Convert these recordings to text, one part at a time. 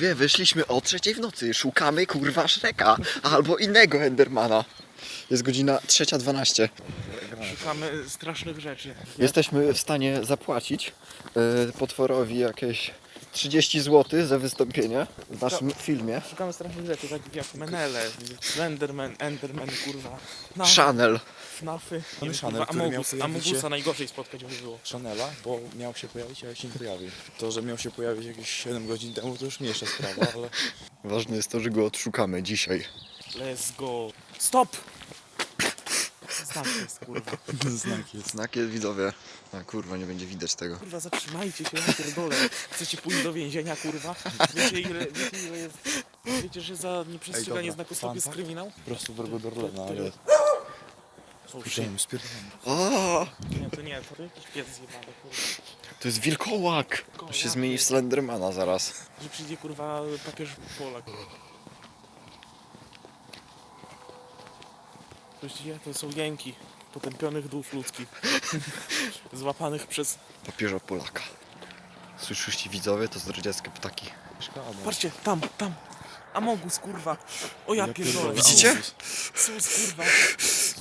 Widzowie, wyszliśmy o trzeciej w nocy. Szukamy kurwa Shreka albo innego Endermana. Jest godzina 3.12. Szukamy strasznych rzeczy. Jesteśmy w stanie zapłacić y, potworowi jakieś 30 zł za wystąpienie w naszym filmie. Szukamy strasznych rzeczy, takich jak Menele, Slenderman, Enderman, kurwa. No, Chanel. FNAFy, Pan nie wiem, Chanel, kurwa, który miał Amogus, pojawić się- Amogusa najgorzej spotkać by było. Chanela, bo miał się pojawić, ale się nie pojawił. To, że miał się pojawić jakieś 7 godzin temu, to już mniejsza sprawa, ale Ważne jest to, że go odszukamy dzisiaj. Let's go. Stop! Znak jest, kurwa. znak jest. Znak jest widzowie. A kurwa, nie będzie widać tego. Kurwa, zatrzymajcie się, ja pierdolę. Chcecie pójść do więzienia, kurwa? Wiecie ile, wiecie ile jest... Wiecie, że za nieprzestrzeganie dobra, znaku stop jest Fanta? kryminał? Po prostu drogą do Orlena, ale. Spierdolamy, spierdolamy. Nie, to nie, to jakiś pies zjebany, kurwa. to jest wilkołak. To się zmieni w Slendermana zaraz. Że przyjdzie, kurwa, papież Polak. Właściwie to są jęki potępionych dusz ludzkich. Złapanych przez... Papieża Polaka. Słyszycie widzowie? To zdradzieckie ptaki. Szkoda. Patrzcie, tam, tam. Amogus, kurwa. O ja, Ja pierdolę. Widzicie? Sus, kurwa.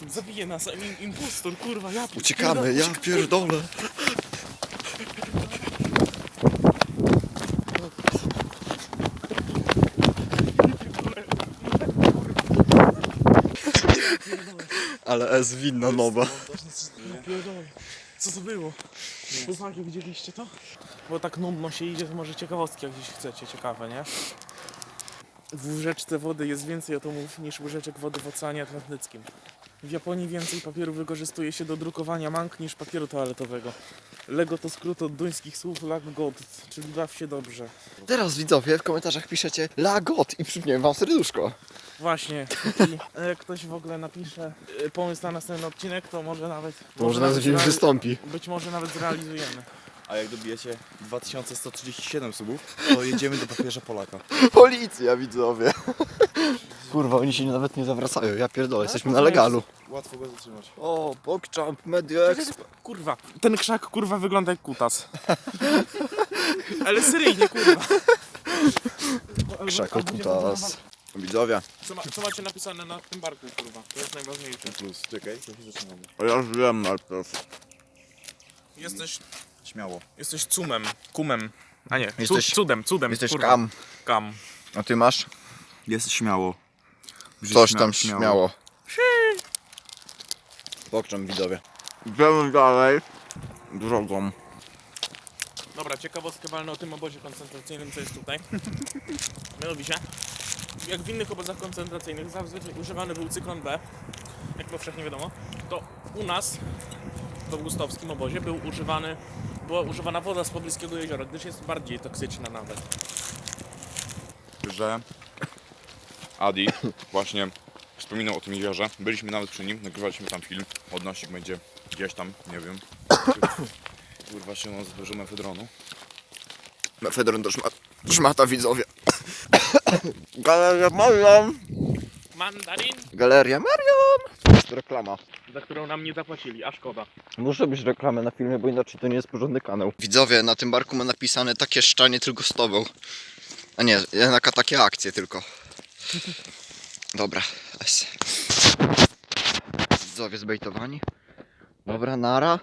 Zabije nas, im, impostor, kurwa, ja pierdolę. Uciekamy, ja pierdolę. Ale S winna nowa. Ja pierdolę. Co to było? Chłopaki, widzieliście to? Bo tak nudno się idzie, to może ciekawostki jak gdzieś chcecie, ciekawe, nie? W łyżeczce wody jest więcej atomów niż łyżeczek wody w Oceanie Atlantyckim. W Japonii więcej papieru wykorzystuje się do drukowania mang niż papieru toaletowego. Lego to skrót od duńskich słów lag-god, czyli baw się dobrze. Teraz widzowie w komentarzach piszecie Lagot i przypniemy wam serduszko. Właśnie, i jak ktoś w ogóle napisze y, pomysł na następny odcinek, to może nawet... To może nawet film wystąpi. Być może nawet zrealizujemy. A jak dobijecie 2137 subów, to jedziemy do papieża Polaka. Policja widzowie. Kurwa, oni się nawet nie zawracają. Ja pierdolę, jesteśmy na legalu. Łatwo go zatrzymać. O, PogChamp, Media Expo. Kurwa, ten krzak kurwa wygląda jak kutas. Ale seryjnie kurwa. Gdzie kutas. Widzowie. Co, ma, co macie napisane na tym barku kurwa? To jest najważniejsze. Plus, czekaj, to się zaczynamy. Ja już wiem najpierw. Jesteś, Śmiało. jesteś cumem, kumem. A nie, Jesteś- jesteś, cudem, cudem. Jesteś kurwa. kam. Kam. A ty masz? Jest śmiało. Coś tam śmiało. PogChamp widzowie. Idziemy dalej. Drogą. Dobra, ciekawostkę walnę o tym obozie koncentracyjnym, co jest tutaj. Mianowicie, jak w innych obozach koncentracyjnych zazwyczaj używany był cyklon B, jak powszechnie wiadomo, to u nas, w augustowskim obozie, był używany, była używana woda z pobliskiego jeziora, gdyż jest bardziej toksyczna nawet. że Adi właśnie wspominał o tym jeziorze. Byliśmy nawet przy nim, nagrywaliśmy tam film. Odnośnik będzie gdzieś tam, nie wiem. Kurwa się on dużo mefedronu. Mefedron to szma, szmata widzowie. Galeria Marion. Mandarin, Galeria Marion. Jest reklama. Za którą nam nie zapłacili, a szkoda. Muszę być reklamę na filmie, bo inaczej to nie jest porządny kanał. Widzowie, na tym barku ma napisane takie szczanie tylko z tobą. A nie, jednak takie akcje tylko. Dobra, es. Widzowie zbejtowani. Dobra, nara.